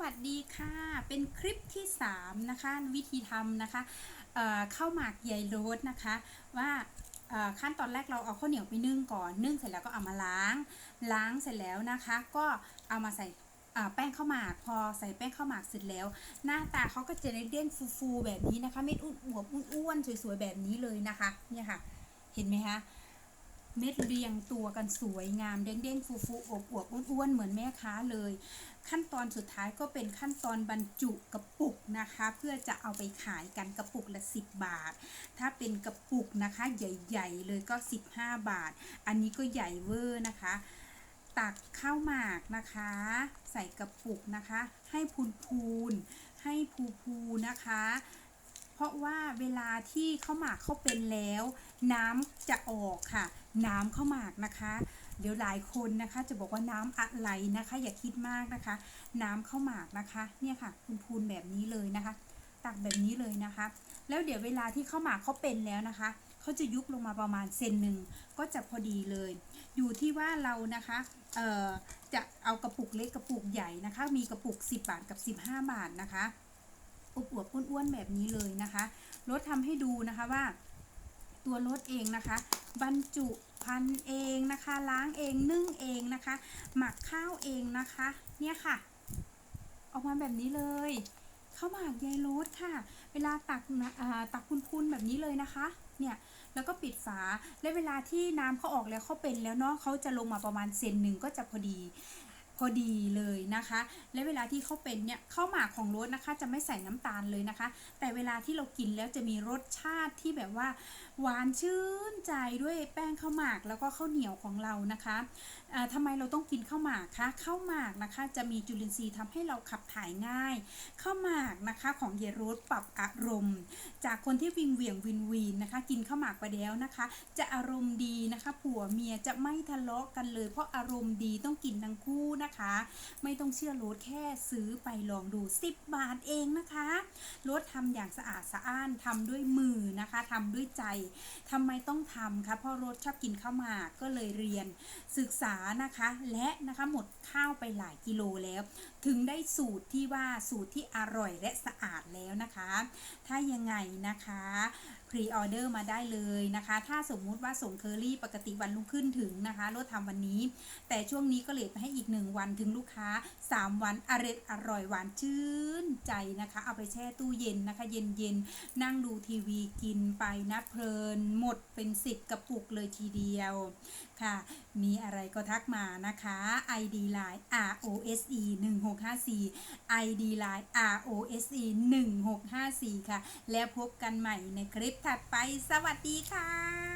วัสดีค่ะ เป็นคลิปที่ 3 นะคะ วิธีทำนะคะเอ่อข้าวหมากใยโรสนะคะ ว่าขั้นตอนแรกเราเอาข้าวเหนียวไปนึ่งก่อนนึ่งเสร็จแล้วก็เอามาล้าง ล้างเสร็จแล้วนะคะ ก็เอามาใส่แป้งข้าวหมากพอใส่แป้งข้าวหมากเสร็จแล้ว หน้าตาเขาก็จะเด้งฟูๆแบบนี้นะคะเม็ดอ้วนๆอ้วนๆสวยๆแบบนี้เลยนะคะเนี่ยค่ะ เห็นไหมคะ เม็ดเรียงตัวกันสวยงามเด้งๆฟูๆอบอวบอ้วนๆเหมือนแม่ค้าเลย ขั้นตอนสุดท้ายก็เป็นขั้นตอนบรรจุกระปุกนะคะ เพื่อจะเอาไปขายกันกระปุกละ 10 บาท ถ้าเป็นกระปุกนะคะใหญ่ๆเลยก็ 15 บาท อันนี้ก็ใหญ่เวอร์นะคะ ตักข้าวหมากนะคะ ใส่กระปุกนะคะ ให้พูนๆให้พูๆนะคะ เพราะว่าเวลาที่ข้าวหมากเข้าเป็นแล้ว น้ำจะออกค่ะ น้ำข้าวหมากนะคะ เดี๋ยวหลายคนนะคะจะบอกว่าน้ำอะไรนะคะ อย่าคิดมากนะคะ น้ำข้าวหมากนะคะ เนี่ยค่ะพูนๆแบบนี้เลยนะคะ ตักแบบนี้เลยนะคะ แล้วเดี๋ยวเวลาที่ข้าวหมากเขาเป็นแล้วนะคะเขาจะยุบลงมาประมาณเซนหนึ่งก็จะพอดีเลย อยู่ที่ว่าเรานะคะเอ่อจะเอากระปุกเล็กกระปุกใหญ่นะคะ มีกระปุก 10 บาทกับ 15 บาทนะคะอวบๆอ้วนๆแบบนี้เลยนะคะรถทำให้ดูนะคะว่า ตัวรถเองนะคะ บรรจุพันเองนะคะ ล้างเองนึ่งเองนะคะ หมักข้าวเองนะคะ เนี่ยค่ะ ออกมาแบบนี้เลยข้าวหมากยายรสค่ะ เวลาตักนะอ่าตักพุนๆแบบนี้เลยนะคะ เนี่ย แล้วก็ปิดฝา และเวลาที่น้ำเขาออกแล้วเขาเป็นแล้วเนาะเขาจะลงมาประมาณเซนหนึ่งก็จะพอดี พอดีเลยนะคะ และเวลาที่เขาเป็นเนี่ยข้าวหมากของรสนะคะจะไม่ใส่น้ำตาลเลยนะคะ แต่เวลาที่เรากินแล้วจะมีรสชาติที่แบบว่า หวานชื่นใจด้วยแป้งข้าวหมากแล้วก็ข้าวเหนียวของเรานะคะอ่าทำไมเราต้องกินข้าวหมากคะข้าวหมากนะคะจะมีจุลินทรีย์ทำให้เราขับถ่ายง่ายข้าวหมากนะคะของเยโรสปรับอารมณ์ จากคนที่วิงเวียงวินวีนนะคะ กินข้าวหมากไปแล้วนะคะ จะอารมณ์ดีนะคะผัวเมียจะไม่ทะเลาะกันเลย เพราะอารมณ์ดีต้องกินทั้งคู่นะคะไม่ต้องเชื่อโรสแค่ซื้อไปลองดู 10 บาทเองนะคะโรสทำอย่างสะอาดสะอ้านทำด้วยมือนะคะทำด้วยใจทำไมต้องทำคะเพราะโรสชอบกินข้าวหมากก็เลยเรียนศึกษานะคะ และนะคะหมดข้าวไปหลายกิโลแล้ว ถึงได้สูตรที่ว่าสูตรที่อร่อยและสะอาดแล้วนะคะ ถ้ายังไงนะคะพรีออเดอร์มาได้เลยนะคะ ถ้าสมมุติว่าส่งเคอรี่ปกติวันรุ่งขึ้นถึงนะคะรถทำวันนี้ แต่ช่วงนี้ก็เลทไปให้อีก1 วันถึงลูกค้า 3 วันอร่อยอร่อยหวานชื่นใจนะคะ เอาไปแช่ตู้เย็นนะคะ เย็นเย็นนั่งดูทีวีกินไปนะเพลิน หมดเป็น 10 กระปุกเลยทีเดียวค่ะ มีอะไรก็ทักมานะคะ ID Line ROSE 1654 ID Line ROSE 1654 ค่ะ แล้วพบกันใหม่ในคลิปถัดไปสวัสดีค่ะ